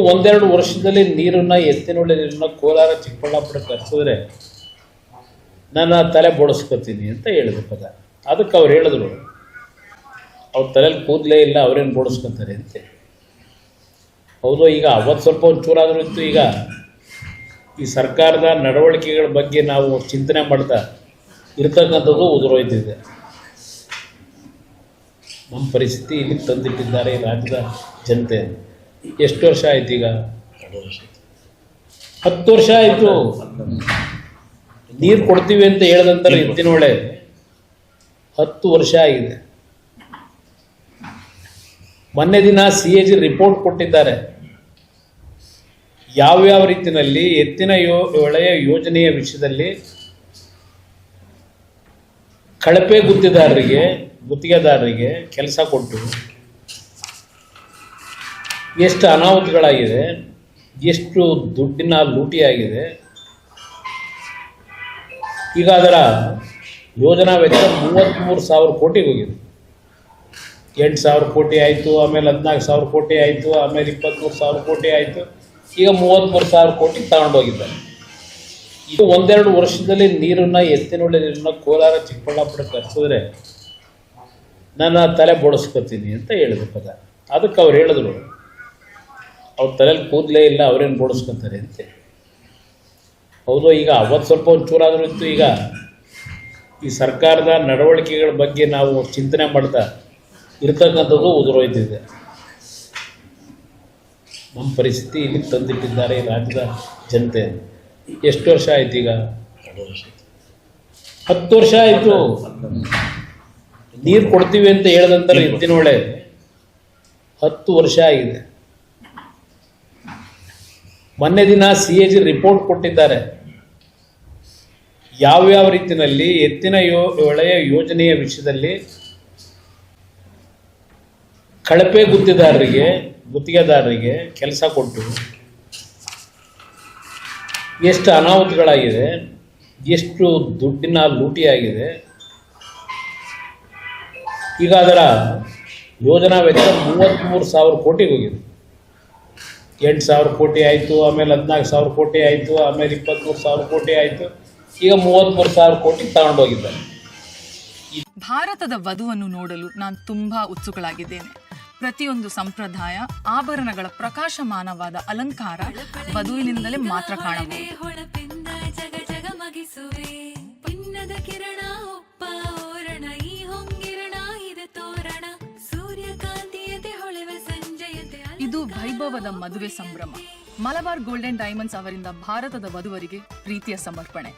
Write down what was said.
ಒಂದೆರಡು ವರ್ಷದಲ್ಲಿ ನೀರನ್ನ, ಎತ್ತಿನೊಳ್ಳೆ ನೀರನ್ನ ಕೋಲಾರ, ಚಿಕ್ಕಬಳ್ಳಾಪುರ ಕರೆಸಿದ್ರೆ ನನ್ನ ತಲೆ ಬೋಡಿಸ್ಕೊತೀನಿ ಅಂತ ಹೇಳಿದ್ರು ಪದ. ಅದಕ್ಕೆ ಅವ್ರು ಹೇಳಿದ್ರು, ಅವ್ರ ತಲೆಯಲ್ಲಿ ಕೂದಲೇ ಇಲ್ಲ, ಅವ್ರೇನು ಬೋಡಿಸ್ಕೊತಾರೆ ಅಂತ ಹೌದು, ಈಗ ಅವತ್ತು ಸ್ವಲ್ಪ ಒಂಚೂರಾದರೂ ಇತ್ತು, ಈಗ ಈ ಸರ್ಕಾರದ ನಡವಳಿಕೆಗಳ ಬಗ್ಗೆ ನಾವು ಚಿಂತನೆ ಮಾಡ್ತಾ ಇರ್ತಕ್ಕಂಥದ್ದು ಉದುರೋಯ್ತಿದೆ. ನಮ್ಮ ಪರಿಸ್ಥಿತಿ ಇಲ್ಲಿ ತಂದಿಟ್ಟಿದ್ದಾರೆ ರಾಜ್ಯದ ಜನತೆ. ಎಷ್ಟು ವರ್ಷ ಆಯ್ತು ಈಗ? ಹತ್ತು ವರ್ಷ ಆಯ್ತು. ನೀರು ಕೊಡ್ತೀವಿ ಅಂತ ಹೇಳ್ದಂತಾರೆ ಎತ್ತಿನೊಳೆ ಹತ್ತು ವರ್ಷ ಆಗಿದೆ. ಮೊನ್ನೆ ದಿನ ಸಿ ಎ ಜಿ ರಿಪೋರ್ಟ್ ಕೊಟ್ಟಿದ್ದಾರೆ. ಯಾವ್ಯಾವ ರೀತಿಯಲ್ಲಿ ಎತ್ತಿನ ಯೋ ಒಳೆಯ ಯೋಜನೆಯ ವಿಷಯದಲ್ಲಿ ಕಳಪೆ ಗುತ್ತಿದಾರರಿಗೆ ಗುತ್ತಿಗೆದಾರರಿಗೆ ಕೆಲಸ ಕೊಟ್ಟು ಎಷ್ಟು ಅನಾಹುತಗಳಾಗಿದೆ, ಎಷ್ಟು ದುಡ್ಡಿನ ಲೂಟಿ ಆಗಿದೆ ಈಗ ಅದರ ಯೋಜನಾ ವೆಚ್ಚ ಮೂವತ್ತ್ಮೂರು ಸಾವಿರ ಕೋಟಿಗೆ ಹೋಗಿದೆ. ಎಂಟು ಸಾವಿರ ಕೋಟಿ ಆಯಿತು, ಆಮೇಲೆ ಹದಿನಾಲ್ಕು ಸಾವಿರ ಕೋಟಿ ಆಯಿತು, ಆಮೇಲೆ ಇಪ್ಪತ್ತ್ಮೂರು ಸಾವಿರ ಕೋಟಿ ಆಯಿತು, ಈಗ ಮೂವತ್ತ್ಮೂರು ಸಾವಿರ ಕೋಟಿ ತಗೊಂಡೋಗಿದ್ದಾರೆ ಇದು ಒಂದೆರಡು ವರ್ಷದಲ್ಲಿ ನೀರನ್ನು, ಎತ್ತಿನೊಳ್ಳೆ ನೀರನ್ನ ಕೋಲಾರ, ಚಿಕ್ಕಬಳ್ಳಾಪುರ ಕರೆಸಿದ್ರೆ ನನ್ನ ತಲೆ ಬೋಡಿಸ್ಕೊತೀನಿ ಅಂತ ಹೇಳಿದ್ರು ಪದ. ಅದಕ್ಕೆ ಅವ್ರು ಹೇಳಿದ್ರು. ಅವ್ರ ತಲೆಯಲ್ಲಿ ಕೂದಲೇ ಇಲ್ಲ ಅವ್ರೇನು ಬೋಡಿಸ್ಕೊತಾರೆ ಅಂತೆ ಹೌದು ಈಗ ಅವತ್ತು ಸ್ವಲ್ಪ ಒಂಚೂರಾದರೂ ಇತ್ತು ಈಗ ಈ ಸರ್ಕಾರದ ನಡವಳಿಕೆಗಳ ಬಗ್ಗೆ ನಾವು ಚಿಂತನೆ ಮಾಡ್ತಾ ಇರ್ತಕ್ಕಂಥದ್ದು ಉದುರೋಯ್ತಿದೆ. ನಮ್ಮ ಪರಿಸ್ಥಿತಿ ಇಲ್ಲಿ ತಂದಿಟ್ಟಿದ್ದಾರೆ ಈ ರಾಜ್ಯದ ಜನತೆ. ಎಷ್ಟು ವರ್ಷ ಆಯ್ತು ಈಗ? ಹತ್ತು ವರ್ಷ ಆಯಿತು. ನೀರು ಕೊಡ್ತೀವಿ ಅಂತ ಹೇಳ್ದಂತಾರೆ ಎತ್ತಿನೊಳೆ ಹತ್ತು ವರ್ಷ ಆಗಿದೆ. ಮೊನ್ನೆ ದಿನ ಸಿ ಎ ಜಿ ರಿಪೋರ್ಟ್ ಕೊಟ್ಟಿದ್ದಾರೆ. ಯಾವ್ಯಾವ ರೀತಿಯಲ್ಲಿ ಎತ್ತಿನ ಯೋ ಒಳೆಯ ಯೋಜನೆಯ ವಿಷಯದಲ್ಲಿ ಕಳಪೆ ಗುತ್ತಿದಾರರಿಗೆ, ಗುತ್ತಿಗೆದಾರರಿಗೆ ಕೆಲಸ ಕೊಟ್ಟು ಎಷ್ಟು ಅನಾಹುತಗಳಾಗಿದೆ, ಎಷ್ಟು ದುಡ್ಡಿನ ಲೂಟಿಯಾಗಿದೆ ಈಗ ಅದರ ಯೋಜನಾ ವೆಚ್ಚ ಮೂವತ್ತ್ಮೂರು ಸಾವಿರ ಕೋಟಿಗೆ ಹೋಗಿದೆ. ಎಂಟು ಸಾವಿರ ಕೋಟಿ ಆಯಿತು, ಆಮೇಲೆ ಹದಿನಾಲ್ಕು ಸಾವಿರ ಕೋಟಿ ಆಯಿತು, ಆಮೇಲೆ ಇಪ್ಪತ್ತ್ಮೂರು ಸಾವಿರ ಕೋಟಿ ಆಯಿತು. ಈಗ ಮೂವತ್ತ್ಮೂರು ಸಾವಿರ ಕೋಟಿ ತಗೊಂಡೋಗಿದ್ದಾರೆ. ಭಾರತದ ವಧುವನ್ನು ನೋಡಲು ನಾನು ತುಂಬಾ ಉತ್ಸುಕಳಾಗಿದ್ದೇನೆ. ಪ್ರತಿಯೊಂದು ಸಂಪ್ರದಾಯ, ಆಭರಣಗಳ ಪ್ರಕಾಶಮಾನವಾದ ಅಲಂಕಾರ ವಧುವಿನಿಂದಲೇ ಮಾತ್ರ ಕಾಣಬಹುದು. ವೈಭವದ ಮದುವೆ ಸಂಭ್ರಮ. ಮಲಬಾರ್ ಗೋಲ್ಡನ್ ಡೈಮಂಡ್ಸ್ ಅವರಿಂದ ಭಾರತದ ವಧುವರಿಗೆ ಪ್ರೀತಿಯ ಸಮರ್ಪಣೆ.